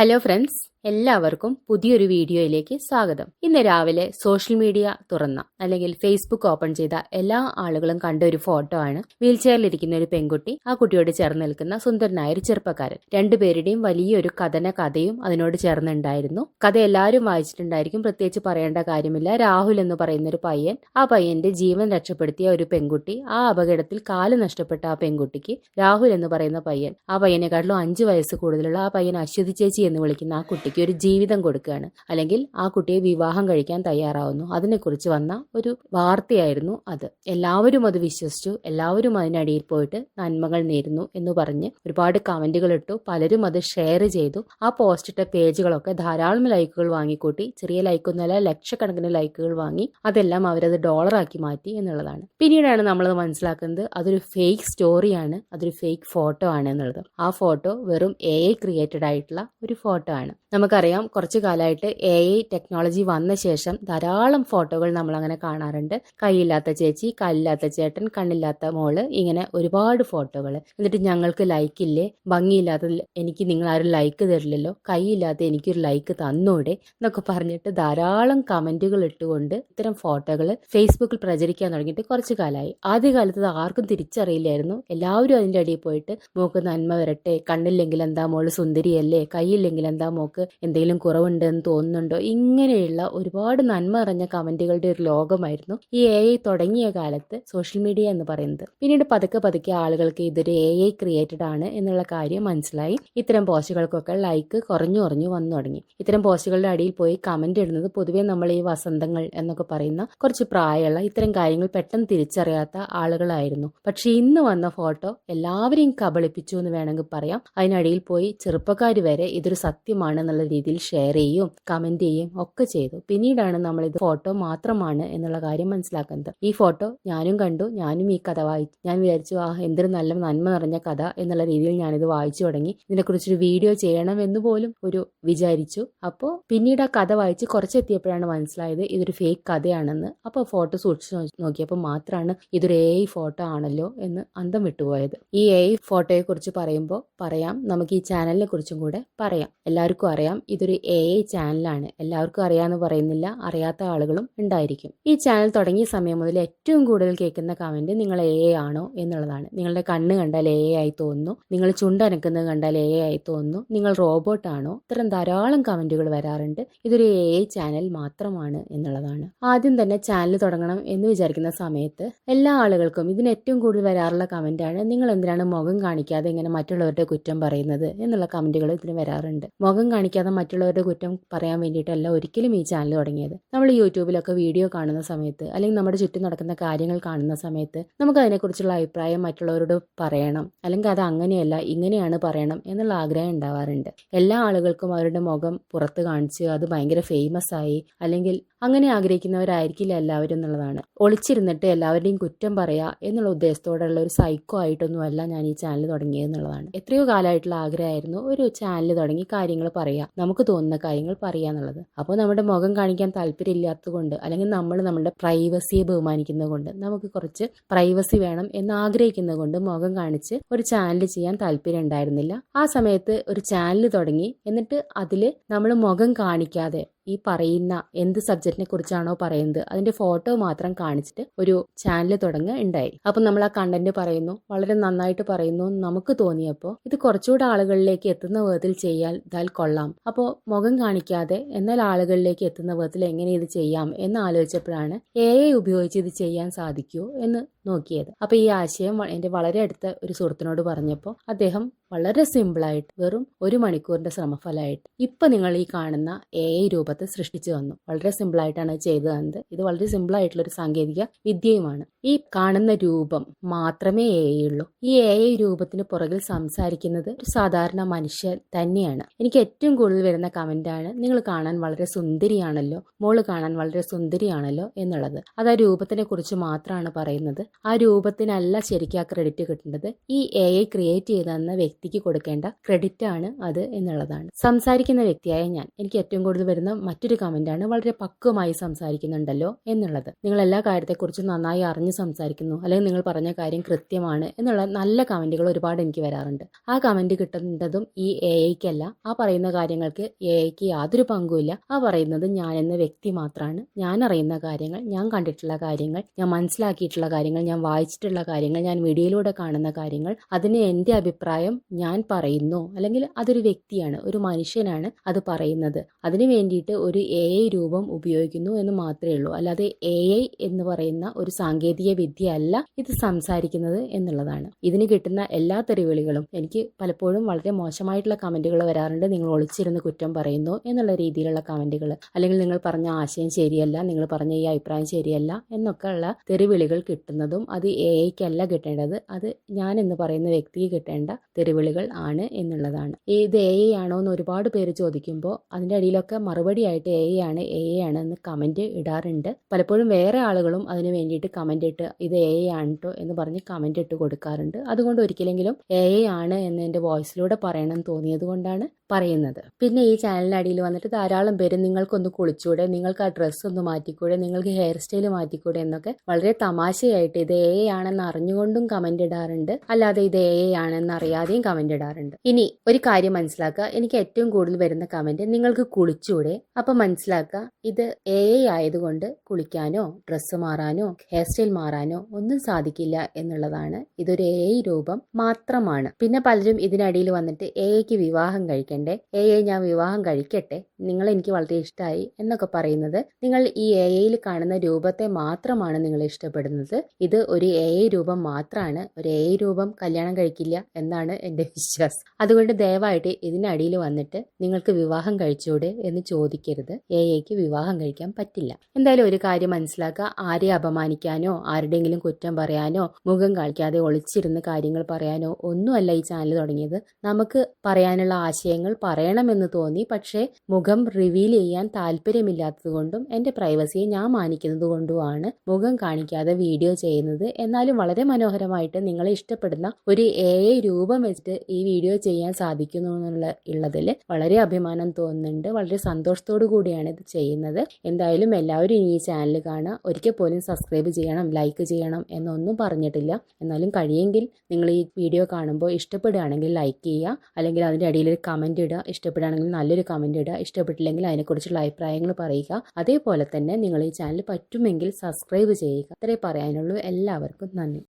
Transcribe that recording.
Hello friends എല്ലാവർക്കും പുതിയൊരു വീഡിയോയിലേക്ക് സ്വാഗതം. ഇന്ന് രാവിലെ സോഷ്യൽ മീഡിയ തുറന്ന അല്ലെങ്കിൽ ഫേസ്ബുക്ക് ഓപ്പൺ ചെയ്ത എല്ലാ ആളുകളും കണ്ട ഒരു ഫോട്ടോ ആണ് വീൽ ചെയറിലിരിക്കുന്ന ഒരു പെൺകുട്ടി ആ കുട്ടിയോട് ചേർന്ന് നിൽക്കുന്ന സുന്ദരനായ ഒരു ചെറുപ്പക്കാരൻ. രണ്ടുപേരുടെയും വലിയൊരു കഥന കഥയും അതിനോട് ചേർന്നുണ്ടായിരുന്നു. കഥ എല്ലാവരും വായിച്ചിട്ടുണ്ടായിരിക്കും പ്രത്യേകിച്ച് പറയേണ്ട കാര്യമില്ല. രാഹുൽ എന്ന് പറയുന്ന ഒരു പയ്യൻ ആ പയ്യന്റെ ജീവൻ രക്ഷപ്പെടുത്തിയ ഒരു പെൺകുട്ടി ആ അപകടത്തിൽ കാൽ നഷ്ടപ്പെട്ട ആ പെൺകുട്ടിക്ക് രാഹുൽ എന്ന് പറയുന്ന പയ്യൻ ആ പയ്യനെക്കാട്ടിലും അഞ്ച് വയസ്സ് കൂടുതലുള്ള ആ പയ്യൻ അശ്വതി ചേച്ചി എന്ന് വിളിക്കുന്ന ആ കുട്ടിക്ക് ഒരു ജീവിതം കൊടുക്കുകയാണ്. അല്ലെങ്കിൽ ആ കുട്ടിയെ വിവാഹം കഴിക്കാൻ തയ്യാറാവുന്നു. അതിനെക്കുറിച്ച് വന്ന ഒരു വാർത്തയായിരുന്നു അത്. എല്ലാവരും അത് വിശ്വസിച്ചു. എല്ലാവരും അതിനടിയിൽ പോയിട്ട് നന്മകൾ നേരുന്നു എന്ന് പറഞ്ഞ് ഒരുപാട് കമന്റുകൾ ഇട്ടു. പലരും അത് ഷെയർ ചെയ്തു. ആ പോസ്റ്റ് ഇട്ട പേജുകളൊക്കെ ധാരാളം ലൈക്കുകൾ വാങ്ങിക്കൂട്ടി. ചെറിയ ലൈക്കൊന്നുമല്ല ലക്ഷക്കണക്കിന് ലൈക്കുകൾ വാങ്ങി അതെല്ലാം അവരത് ഡോളറാക്കി മാറ്റി എന്നുള്ളതാണ്. പിന്നീടാണ് നമ്മളത് മനസ്സിലാക്കുന്നത് അതൊരു ഫേക്ക് സ്റ്റോറിയാണ് അതൊരു ഫേക്ക് ഫോട്ടോ ആണ് എന്നുള്ളത്. ആ ഫോട്ടോ വെറും എ ഐ ക്രിയേറ്റഡ് ആയിട്ടുള്ള ഒരു ഫോട്ടോ ആണ്. നമുക്കറിയാം കുറച്ചു കാലമായിട്ട് എ ഐ ടെക്നോളജി വന്ന ശേഷം ധാരാളം ഫോട്ടോകൾ നമ്മൾ അങ്ങനെ കാണാറുണ്ട്. കൈയില്ലാത്ത ചേച്ചി കല്ലില്ലാത്ത ചേട്ടൻ കണ്ണില്ലാത്ത മോൾ ഇങ്ങനെ ഒരുപാട് ഫോട്ടോകൾ എന്നിട്ട് ഞങ്ങൾക്ക് ലൈക്ക് ഇല്ലേ? ഭംഗിയില്ലാത്ത എനിക്ക് നിങ്ങൾ ആരും ലൈക്ക് തരില്ലല്ലോ? കൈയില്ലാത്ത എനിക്കൊരു ലൈക്ക് തന്നൂടെ? എന്നൊക്കെ പറഞ്ഞിട്ട് ധാരാളം കമന്റുകൾ ഇട്ടുകൊണ്ട് ഇത്തരം ഫോട്ടോകൾ ഫേസ്ബുക്കിൽ പ്രചരിക്കാൻ തുടങ്ങിയിട്ട് കുറച്ചു കാലമായി. ആദ്യകാലത്ത് ആർക്കും തിരിച്ചറിയില്ലായിരുന്നു. എല്ലാവരും അതിന്റെ അടിയിൽ പോയിട്ട് മോക്ക് നന്മ വരട്ടെ. കണ്ണില്ലെങ്കിൽ എന്താ മോൾ സുന്ദരിയല്ലേ? കൈയില്ലെങ്കിൽ എന്താ മോക്ക് എന്തെങ്കിലും കുറവുണ്ടെന്ന് തോന്നുന്നുണ്ടോ? ഇങ്ങനെയുള്ള ഒരുപാട് നന്മ നിറഞ്ഞ കമന്റുകളുടെ ഒരു ലോകമായിരുന്നു ഈ എ ഐ തുടങ്ങിയ കാലത്ത് സോഷ്യൽ മീഡിയ എന്ന് പറയുന്നത്. പിന്നീട് പതുക്കെ പതുക്കെ ആളുകൾക്ക് ഇതൊരു എ ഐ ക്രിയേറ്റഡ് ആണ് എന്നുള്ള കാര്യം മനസ്സിലായി. ഇത്തരം പോസ്റ്റുകൾക്കൊക്കെ ലൈക്ക് കുറഞ്ഞു കുറഞ്ഞു വന്നു തുടങ്ങി. ഇത്തരം പോസ്റ്റുകളുടെ അടിയിൽ പോയി കമന്റ് ഇടുന്നത് പൊതുവേ നമ്മൾ ഈ വസന്തങ്ങൾ എന്നൊക്കെ പറയുന്ന കുറച്ച് പ്രായമുള്ള ഇത്തരം കാര്യങ്ങൾ പെട്ടെന്ന് തിരിച്ചറിയാത്ത ആളുകളായിരുന്നു. പക്ഷെ ഇന്ന് വന്ന ഫോട്ടോ എല്ലാവരെയും കബളിപ്പിച്ചു എന്ന് വേണമെങ്കിൽ പറയാം. അതിനടിയിൽ പോയി ചെറുപ്പക്കാർ വരെ ഇതൊരു സത്യമാണ് എന്നുള്ള രീതിയിൽ ഷെയർ ചെയ്യും കമന്റ് ചെയ്യും ഒക്കെ ചെയ്തു. പിന്നീടാണ് നമ്മൾ ഇത് ഫോട്ടോ മാത്രമാണ് എന്നുള്ള കാര്യം മനസ്സിലാക്കുന്നത്. ഈ ഫോട്ടോ ഞാനും കണ്ടു ഞാനും ഈ കഥ വായിച്ചു ഞാൻ വിചാരിച്ചു ആ എന്തൊരു നല്ല നന്മ നിറഞ്ഞ കഥ എന്നുള്ള രീതിയിൽ ഞാനിത് വായിച്ചു തുടങ്ങി. ഇതിനെക്കുറിച്ചൊരു വീഡിയോ ചെയ്യണം എന്ന് പോലും ഒരു വിചാരിച്ചു. അപ്പോൾ പിന്നീട് ആ കഥ വായിച്ച് കുറച്ചെത്തിയപ്പോഴാണ് മനസ്സിലായത് ഇതൊരു ഫേക്ക് കഥയാണെന്ന്. അപ്പോൾ ഫോട്ടോ സൂക്ഷിച്ചു നോക്കിയപ്പോൾ മാത്രമാണ് ഇതൊരു എ ഐ ഫോട്ടോ ആണല്ലോ എന്ന് അന്തം വിട്ടുപോയത്. ഈ എ ഐ ഫോട്ടോയെ കുറിച്ച് പറയുമ്പോൾ പറയാം നമുക്ക് ഈ ചാനലിനെ കുറിച്ചും കൂടെ പറയാം. എല്ലാവർക്കും അറിയാം. ഇതൊരു എ ഐ ചാനലാണ് എല്ലാവർക്കും അറിയാമെന്ന് പറയുന്നില്ല. അറിയാത്ത ആളുകളും ഉണ്ടായിരിക്കും. ഈ ചാനൽ തുടങ്ങിയ സമയം മുതൽ ഏറ്റവും കൂടുതൽ കേൾക്കുന്ന കമന്റ് നിങ്ങൾ എ ഐ ആണോ എന്നുള്ളതാണ്. നിങ്ങളുടെ കണ്ണ് കണ്ടാൽ എ ഐ ആയി തോന്നുന്നു. നിങ്ങൾ ചുണ്ടനക്കുന്നത് കണ്ടാൽ എ ഐ ആയി തോന്നുന്നു. നിങ്ങൾ റോബോട്ട് ആണോ? ഇത്തരം ധാരാളം കമന്റുകൾ വരാറുണ്ട്. ഇതൊരു എ ഐ ചാനൽ മാത്രമാണ് എന്നുള്ളതാണ്. ആദ്യം തന്നെ ചാനൽ തുടങ്ങണം എന്ന് വിചാരിക്കുന്ന സമയത്ത് എല്ലാ ആളുകൾക്കും ഇതിന് ഏറ്റവും കൂടുതൽ വരാറുള്ള കമന്റാണ് നിങ്ങൾ എന്തിനാണ് മുഖം കാണിക്കാതെ ഇങ്ങനെ മറ്റുള്ളവരുടെ കുറ്റം പറയുന്നത് എന്നുള്ള കമന്റുകൾ ഇതിന് വരാറുണ്ട്. മുഖം കാണിക്കാതെ മറ്റുള്ളവരുടെ കുറ്റം പറയാൻ വേണ്ടിയിട്ടല്ല ഒരിക്കലും ഈ ചാനൽ തുടങ്ങിയത്. നമ്മൾ യൂട്യൂബിലൊക്കെ വീഡിയോ കാണുന്ന സമയത്ത് അല്ലെങ്കിൽ നമ്മുടെ ചുറ്റും നടക്കുന്ന കാര്യങ്ങൾ കാണുന്ന സമയത്ത് നമുക്ക് അതിനെക്കുറിച്ചുള്ള അഭിപ്രായം മറ്റുള്ളവരോട് പറയണം. അല്ലെങ്കിൽ അത് അങ്ങനെയല്ല ഇങ്ങനെയാണ് പറയണം എന്നുള്ള ആഗ്രഹം ഉണ്ടാവാറുണ്ട്. എല്ലാ ആളുകൾക്കും അവരുടെ മുഖം പുറത്ത് കാണിച്ച് അത് ഭയങ്കര ഫേമസ് ആയി അല്ലെങ്കിൽ അങ്ങനെ ആഗ്രഹിക്കുന്നവരായിരിക്കില്ല എല്ലാവരും എന്നുള്ളതാണ്. ഒളിച്ചിരുന്നിട്ട് എല്ലാവരുടെയും കുറ്റം പറയുക എന്നുള്ള ഉദ്ദേശത്തോടുള്ള ഒരു സൈക്കോ ആയിട്ടൊന്നുമല്ല ഞാൻ ഈ ചാനൽ തുടങ്ങിയത് എന്നുള്ളതാണ്. എത്രയോ കാലമായിട്ടുള്ള ആഗ്രഹമായിരുന്നു ഒരു ചാനൽ തുടങ്ങി കാര്യങ്ങൾ പറയാ നമുക്ക് തോന്നുന്ന കാര്യങ്ങൾ പറയുക എന്നുള്ളത്. അപ്പോൾ നമ്മുടെ മുഖം കാണിക്കാൻ താല്പര്യമില്ലാത്തതുകൊണ്ട് അല്ലെങ്കിൽ നമ്മൾ നമ്മുടെ പ്രൈവസിയെ ബഹുമാനിക്കുന്നത് കൊണ്ട് നമുക്ക് കുറച്ച് പ്രൈവസി വേണം എന്ന് ആഗ്രഹിക്കുന്നത് കൊണ്ട് മുഖം കാണിച്ച് ഒരു ചാനൽ ചെയ്യാൻ താല്പര്യം ഉണ്ടായിരുന്നില്ല. ആ സമയത്ത് ഒരു ചാനൽ തുടങ്ങി എന്നിട്ട് അതിൽ നമ്മൾ മുഖം കാണിക്കാതെ ഈ പറയുന്ന എന്ത് സബ്ജക്റ്റിനെ കുറിച്ചാണോ പറയുന്നത് അതിന്റെ ഫോട്ടോ മാത്രം കാണിച്ചിട്ട് ഒരു ചാനൽ തുടങ്ങുക ഉണ്ടായി. അപ്പം നമ്മൾ ആ കണ്ടന്റ് പറയുന്നു വളരെ നന്നായിട്ട് പറയുന്നു നമുക്ക് തോന്നിയപ്പോൾ ഇത് കുറച്ചുകൂടെ ആളുകളിലേക്ക് എത്തുന്ന വിധത്തിൽ ചെയ്യാൻ ഇതാൽ കൊള്ളാം. അപ്പോൾ മുഖം കാണിക്കാതെ എന്നാൽ ആളുകളിലേക്ക് എത്തുന്ന വിധത്തിൽ എങ്ങനെ ഇത് ചെയ്യാം എന്ന് ആലോചിച്ചപ്പോഴാണ് എ ഐ ഉപയോഗിച്ച് ഇത് ചെയ്യാൻ സാധിക്കുമോ എന്ന് നോക്കിയത്. അപ്പൊ ഈ ആശയം എന്റെ വളരെ അടുത്ത ഒരു സുഹൃത്തിനോട് പറഞ്ഞപ്പോൾ അദ്ദേഹം വളരെ സിമ്പിളായിട്ട് വെറും ഒരു മണിക്കൂറിന്റെ ശ്രമഫലമായിട്ട് ഇപ്പൊ നിങ്ങൾ ഈ കാണുന്ന എ ഐ രൂപത്തെ സൃഷ്ടിച്ചു തന്നു. വളരെ സിമ്പിളായിട്ടാണ് ചെയ്തു തന്നത്. ഇത് വളരെ സിമ്പിൾ ആയിട്ടുള്ള ഒരു സാങ്കേതിക വിദ്യയുമാണ്. ഈ കാണുന്ന രൂപം മാത്രമേ എ ഐ ഉള്ളൂ. ഈ എ ഐ രൂപത്തിന് പുറകിൽ സംസാരിക്കുന്നത് ഒരു സാധാരണ മനുഷ്യൻ തന്നെയാണ്. എനിക്ക് ഏറ്റവും കൂടുതൽ വരുന്ന കമന്റാണ് നിങ്ങൾ കാണാൻ വളരെ സുന്ദരിയാണല്ലോ മോൾ കാണാൻ വളരെ സുന്ദരിയാണല്ലോ എന്നുള്ളത്. അത് ആ രൂപത്തിനെ കുറിച്ച് മാത്രമാണ് പറയുന്നത്. ആ രൂപത്തിനല്ല ശരിക്കും ആ ക്രെഡിറ്റ് കിട്ടേണ്ടത്. ഈ എ ഐ ക്രിയേറ്റ് ചെയ്തെന്ന വ്യക്തി വ്യക്തിക്ക് കൊടുക്കേണ്ട ക്രെഡിറ്റ് ആണ് അത് എന്നുള്ളതാണ്. സംസാരിക്കുന്ന വ്യക്തിയായ ഞാൻ എനിക്ക് ഏറ്റവും കൂടുതൽ വരുന്ന മറ്റൊരു കമന്റ് ആണ് വളരെ പക്വമായി സംസാരിക്കുന്നുണ്ടല്ലോ എന്നുള്ളത്. നിങ്ങൾ എല്ലാ കാര്യത്തെക്കുറിച്ചും നന്നായി അറിഞ്ഞ് സംസാരിക്കുന്നു അല്ലെങ്കിൽ നിങ്ങൾ പറഞ്ഞ കാര്യം കൃത്യമാണ് എന്നുള്ള നല്ല കമന്റുകൾ ഒരുപാട് എനിക്ക് വരാറുണ്ട്. ആ കമന്റ് കിട്ടുന്നതും ഈ എ ഐക്കല്ല ആ പറയുന്ന കാര്യങ്ങൾക്ക് എ ഐക്ക് യാതൊരു പങ്കുമില്ല. ആ പറയുന്നത് ഞാൻ എന്ന വ്യക്തി മാത്രമാണ് ഞാൻ അറിയുന്ന കാര്യങ്ങൾ ഞാൻ കണ്ടിട്ടുള്ള കാര്യങ്ങൾ ഞാൻ മനസ്സിലാക്കിയിട്ടുള്ള കാര്യങ്ങൾ ഞാൻ വായിച്ചിട്ടുള്ള കാര്യങ്ങൾ ഞാൻ മീഡിയയിലൂടെ കാണുന്ന കാര്യങ്ങൾ അതിന് എന്റെ അഭിപ്രായം ഞാൻ പറയുന്നു അല്ലെങ്കിൽ അതൊരു വ്യക്തിയാണ് ഒരു മനുഷ്യനാണ് അത് പറയുന്നത്. അതിനു വേണ്ടിയിട്ട് ഒരു എ ഐ രൂപം ഉപയോഗിക്കുന്നു എന്ന് മാത്രമേ ഉള്ളൂ. അല്ലാതെ എ ഐ എന്ന് പറയുന്ന ഒരു സാങ്കേതിക വിദ്യ അല്ല ഇത് സംസാരിക്കുന്നത് എന്നുള്ളതാണ്. ഇതിന് കിട്ടുന്ന എല്ലാ തെറിവിളികളും എനിക്ക് പലപ്പോഴും വളരെ മോശമായിട്ടുള്ള കമന്റുകൾ വരാറുണ്ട്. നിങ്ങൾ ഒളിച്ചിരുന്ന് കുറ്റം പറയുന്നു എന്നുള്ള രീതിയിലുള്ള കമന്റുകൾ അല്ലെങ്കിൽ നിങ്ങൾ പറഞ്ഞ ആശയം ശരിയല്ല നിങ്ങൾ പറഞ്ഞ ഈ അഭിപ്രായം ശരിയല്ല എന്നൊക്കെ ഉള്ള തെറിവിളികൾ കിട്ടുന്നതും അത് എ ഐക്കല്ല കിട്ടേണ്ടത്. അത് ഞാൻ എന്ന് പറയുന്ന വ്യക്തിക്ക് കിട്ടേണ്ട തെറിവിളികൾ ആണ് എന്നുള്ളതാണ്. ഇത് എ ഐ ആണോ എന്ന് ഒരുപാട് പേര് ചോദിക്കുമ്പോൾ അതിന്റെ അടിയിലൊക്കെ മറുപടിയായിട്ട് എ ഐ ആണ് എ ഐ ആണ് എന്ന് കമന്റ് ഇടാറുണ്ട്. പലപ്പോഴും വേറെ ആളുകളും അതിന് വേണ്ടിയിട്ട് കമന്റ് ഇട്ട് ഇത് എ ഐ ആണ് കേട്ടോ എന്ന് പറഞ്ഞ് കമന്റ് ഇട്ട് കൊടുക്കാറുണ്ട്. അതുകൊണ്ട് ഒരിക്കലെങ്കിലും എ ഐ ആണ് എന്ന് എന്റെ വോയിസിലൂടെ പറയണം തോന്നിയത് കൊണ്ടാണ് പറയുന്നത്. പിന്നെ ഈ ചാനലിന്റെ അടിയിൽ വന്നിട്ട് ധാരാളം പേര് നിങ്ങൾക്കൊന്ന് കുളിച്ചൂടെ നിങ്ങൾക്ക് ആ ഡ്രസ്സ് ഒന്ന് മാറ്റിക്കൂടെ നിങ്ങൾക്ക് ഹെയർ സ്റ്റൈൽ മാറ്റിക്കൂടെ എന്നൊക്കെ വളരെ തമാശയായിട്ട് ഇത് എ ആണെന്ന് അറിഞ്ഞുകൊണ്ടും കമന്റ് ഇടാറുണ്ട്. അല്ലാതെ ഇത് എ ആണെന്ന് അറിയാതെയും കമന്റ് ഇടാറുണ്ട്. ഇനി ഒരു കാര്യം മനസ്സിലാക്കുക. എനിക്ക് ഏറ്റവും കൂടുതൽ വരുന്ന കമന്റ് നിങ്ങൾക്ക് കുളിച്ചൂടെ. അപ്പൊ മനസ്സിലാക്കുക ഇത് എ ആയതുകൊണ്ട് കുളിക്കാനോ ഡ്രസ്സ് മാറാനോ ഹെയർ സ്റ്റൈൽ മാറാനോ ഒന്നും സാധിക്കില്ല എന്നുള്ളതാണ്. ഇതൊരു എ രൂപം മാത്രമാണ്. പിന്നെ പലരും ഇതിനടിയിൽ വന്നിട്ട് എ വിവാഹം വിവാഹം കഴിക്കണ്ടേ എ ഐ ഞാൻ വിവാഹം കഴിക്കട്ടെ. നിങ്ങൾ എനിക്ക് വളരെ ഇഷ്ടമായി എന്നൊക്കെ പറയുന്നത് നിങ്ങൾ ഈ എ ഐയിൽ കാണുന്ന രൂപത്തെ മാത്രമാണ് നിങ്ങൾ ഇഷ്ടപ്പെടുന്നത്. ഇത് ഒരു എ ഐ രൂപം മാത്രമാണ് ഒരു എ രൂപം കല്യാണം കഴിക്കില്ല എന്നാണ് എന്റെ വിശ്വാസം. അതുകൊണ്ട് ദയവായിട്ട് ഇതിനടിയിൽ വന്നിട്ട് നിങ്ങൾക്ക് വിവാഹം കഴിച്ചൂടെ എന്ന് ചോദിക്കരുത്. എ ഐക്ക് വിവാഹം കഴിക്കാൻ പറ്റില്ല. എന്തായാലും ഒരു കാര്യം മനസ്സിലാക്കുക. ആരെ അപമാനിക്കാനോ ആരുടെയെങ്കിലും കുറ്റം പറയാനോ മുഖം കാണിക്കാതെ ഒളിച്ചിരുന്ന് കാര്യങ്ങൾ പറയാനോ ഒന്നുമല്ല ഈ ചാനൽ തുടങ്ങിയത്. നമുക്ക് പറയാനുള്ള ആശയങ്ങൾ പറയണമെന്ന് തോന്നി. പക്ഷേ മുഖം റിവീൽ ചെയ്യാൻ താല്പര്യമില്ലാത്തതുകൊണ്ടും എന്റെ പ്രൈവസിയെ ഞാൻ മാനിക്കുന്നത് കൊണ്ടുമാണ് മുഖം കാണിക്കാതെ വീഡിയോ ചെയ്യുന്നത്. എന്നാലും വളരെ മനോഹരമായിട്ട് നിങ്ങളെ ഇഷ്ടപ്പെടുന്ന ഒരു എ ഐ രൂപം വെച്ചിട്ട് ഈ വീഡിയോ ചെയ്യാൻ സാധിക്കുന്നു എന്നുള്ള ഉള്ളതിൽ വളരെ അഭിമാനം തോന്നുന്നുണ്ട്. വളരെ സന്തോഷത്തോടു കൂടിയാണ് ഇത് ചെയ്യുന്നത്. എന്തായാലും എല്ലാവരും ഈ ചാനൽ കാണുക. ഒരിക്കൽ പോലും സബ്സ്ക്രൈബ് ചെയ്യണം ലൈക്ക് ചെയ്യണം എന്നൊന്നും പറഞ്ഞിട്ടില്ല. എന്നാലും കഴിയെങ്കിൽ നിങ്ങൾ ഈ വീഡിയോ കാണുമ്പോൾ ഇഷ്ടപ്പെടുകയാണെങ്കിൽ ലൈക്ക് ചെയ്യുക. അല്ലെങ്കിൽ അതിന്റെ അടിയിൽ ഒരു കമന്റ് ഇടുക ഇഷ്ടപ്പെടുകയാണെങ്കിൽ നല്ലൊരു കമന്റ് ഇടുക ഇഷ്ടപ്പെട്ടില്ലെങ്കിൽ അതിനെക്കുറിച്ചുള്ള അഭിപ്രായങ്ങൾ പറയുക. അതേപോലെ തന്നെ നിങ്ങൾ ഈ ചാനൽ പറ്റുമെങ്കിൽ സബ്സ്ക്രൈബ് ചെയ്യുക. അത്രേ പറയാനുള്ളൂ. എല്ലാവർക്കും നന്ദി.